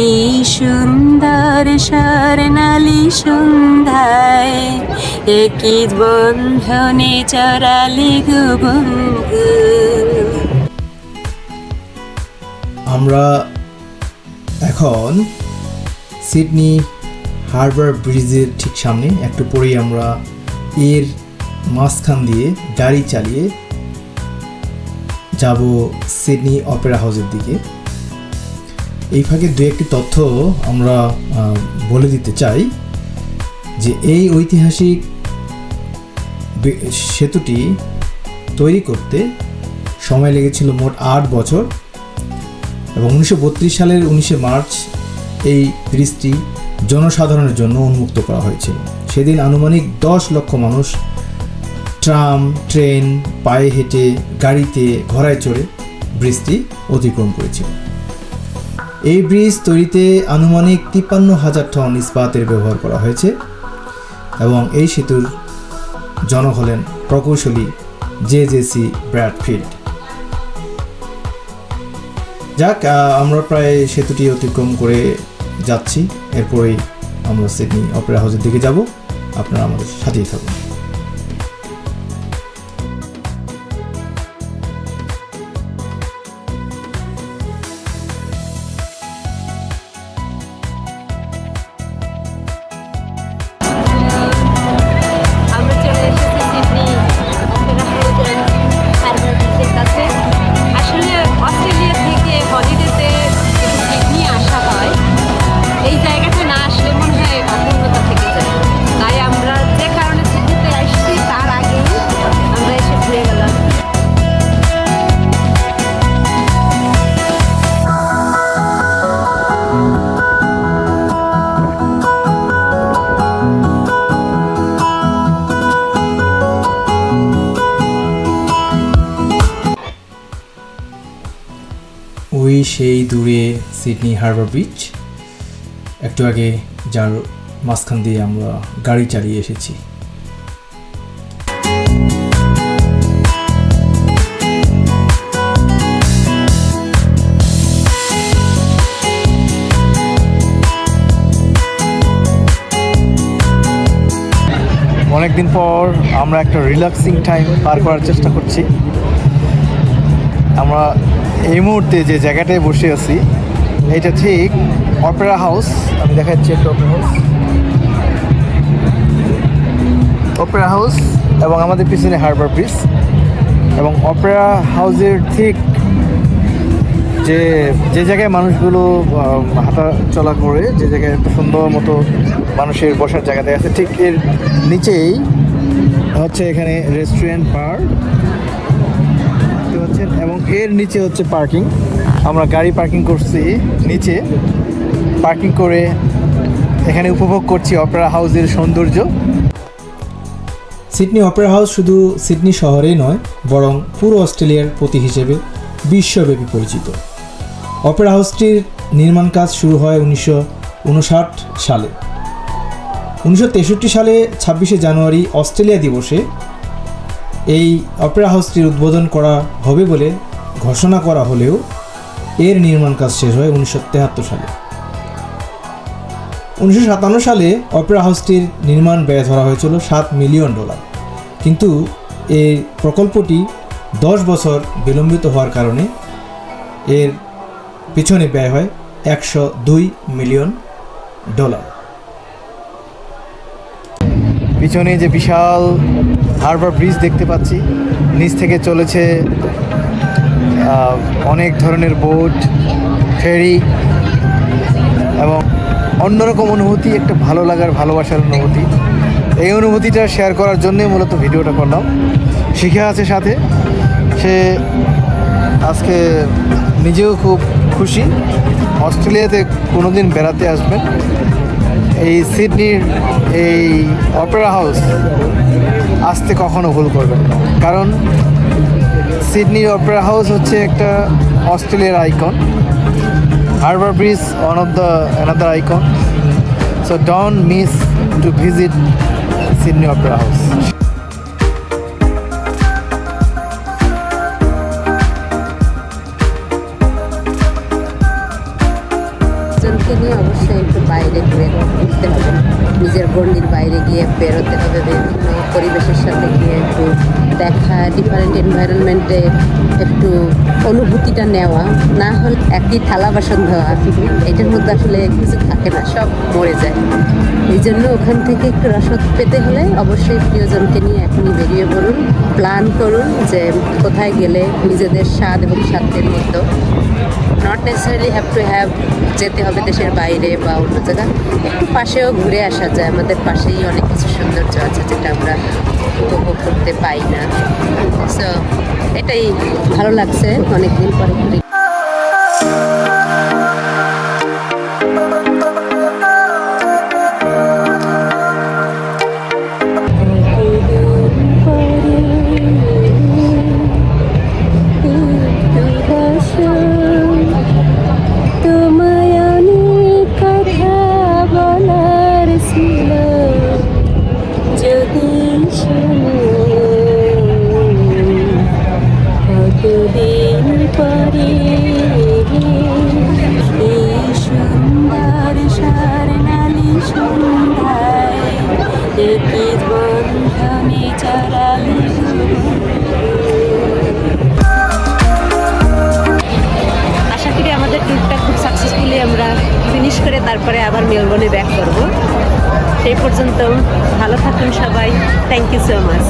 এই সুন্দর স্বর্ণালী সন্ধ্যায়, একই বন্ধনে চড়ালে গো বন্ধু আমরা এখন সিডনি হারবার ব্রিজের ঠিক সামনে, একটু পরেই আমরা এর মাঝখান দিয়ে গাড়ি চালিয়ে যাব সিডনি অপেরা হাউসের দিকে। এই ফাঁকে দু একটি তথ্য আমরা বলে দিতে চাই যে এই ঐতিহাসিক সেতুটি তৈরি করতে সময় লেগেছিল মোট আট বছর এবং উনিশশো বত্রিশ সালের উনিশে মার্চ এই ব্রিজটি জনসাধারণের জন্য উন্মুক্ত করা হয়েছিল। সেদিন আনুমানিক দশ লক্ষ মানুষ ট্রাম, ট্রেন, পায়ে হেঁটে, গাড়িতে, ঘোড়ায় চড়ে ব্রিজটি অতিক্রম করেছিল। এই ব্রিজ তৈরিতে আনুমানিক তিপ্পান্ন হাজার টন ইস্পাতের ব্যবহার করা হয়েছে এবং এই সেতুর জনক হলেন প্রকৌশলী জে জে সি ব্র্যাডফিল্ড। যাক আমরা প্রায় সেতুটি অতিক্রম করে যাচ্ছি। এরপরেই আমরা সিডনি অপেরা হাউসের দিকে যাব। আপনারা আমাদের সাথেই থাকুন। ওই সেই দূরে সিডনি হারবার ব্রিজ একটু আগে যার মাঝখান দিয়ে আমরা গাড়ি চালিয়ে এসেছি। অনেকদিন পর আমরা একটা রিল্যাক্সিং টাইম পার করার চেষ্টা করছি। আমরা এই মুহূর্তে যে জায়গাটায় বসে আছি এটা ঠিক অপেরা হাউস আমি দেখাচ্ছি একটা অপেরা হাউস অপেরা হাউস এবং আমাদের পিছনে হারবার ব্রিজ এবং অপেরা হাউসের ঠিক যে যে জায়গায় মানুষগুলো হাঁটা চলা করে, যে জায়গায় সুন্দর মতো মানুষের বসার জায়গাতে আছে, ঠিক এর নিচেই হচ্ছে এখানে রেস্টুরেন্ট এবং এর নিচে হচ্ছে পার্কিং। আমরা গাড়ি পার্কিং করছি নিচে। পার্কিং করে এখানে উপভোগ করছি অপেরা হাউসের সৌন্দর্য। সিডনি অপেরা হাউস শুধু সিডনি শহরেই নয়, বরং পুরো অস্ট্রেলিয়ার প্রতি হিসেবে বিশ্বব্যাপী পরিচিত। অপেরা হাউসটির নির্মাণ কাজ শুরু হয় উনিশশো উনষাট সালে। উনিশশো তেষট্টি সালে ছাব্বিশে জানুয়ারি অস্ট্রেলিয়া দিবসে এই অপেরা হাউসটির উদ্বোধন করা হবে বলে ঘোষণা করা হলেও এর নির্মাণ কাজ শেষ হয় উনিশশো তেহাত্তর সালে। উনিশশো সাতান্ন সালে অপেরা হাউসটির নির্মাণ ব্যয় ধরা হয়েছিল সাত মিলিয়ন ডলার। কিন্তু এই প্রকল্পটি দশ বছর বিলম্বিত হওয়ার কারণে এর পিছনে ব্যয় হয় একশো দুই মিলিয়ন ডলার। পিছনে যে বিশাল হারবার ব্রিজ দেখতে পাচ্ছি, নিচ থেকে চলেছে অনেক ধরনের বোট ফেরি এবং অন্যরকম অনুভূতি, একটা ভালো লাগার, ভালোবাসার অনুভূতি। এই অনুভূতিটা শেয়ার করার জন্যই মূলত ভিডিওটা করলাম। শিখে আছে সাথে। সে আজকে নিজেও খুব খুশি। অস্ট্রেলিয়াতে কোনোদিন বেড়াতে আসবেন। এই সিডনির এই অপেরা হাউস আসতে কখনো ভুল করবেন কারণ সিডনির অপেরা হাউস হচ্ছে একটা অস্ট্রেলিয়ার icon. Harbour bridge one of the another icon. So don't miss to visit Sydney opera house. নিয়ে অবশ্যই একটু বাইরে নিজের গণ্ডির বাইরে গিয়ে বেরোতে হবে, বিভিন্ন পরিবেশের সাথে গিয়ে একটু দেখা ডিফারেন্ট এনভায়রনমেন্টে একটু অনুভূতিটা নেওয়া, না হলে একই থালা বাসন ধোয়া। এটার মধ্যে আসলে কিছু থাকে না, সব মরে যায়। এই জন্য ওখান থেকে একটু রসদ পেতে হলে অবশ্যই প্রিয়জনকে নিয়ে এখনই বেরিয়ে পড়ুন। প্ল্যান করুন যে কোথায় গেলে নিজেদের স্বাদ এবং স্বাদের মতো। নেসেসারিলি হ্যাভ টু হ্যাভ যেতে হবে দেশের বাইরে বা অন্য জায়গা। একটু পাশেও ঘুরে আসা যায়। আমাদের পাশেই অনেক কিছু সৌন্দর্য আছে যেটা আমরা উপভোগ করতে পাই না। সো এটাই ভালো লাগছে অনেকদিন পরে ঘুরে আশা করি আমাদের ট্যুরটা খুব সাকসেসফুলি আমরা ফিনিশ করে তারপরে আবার মেলবোর্নে ব্যাক করব। সেই পর্যন্ত ভালো থাকুন সবাই। Thank you so much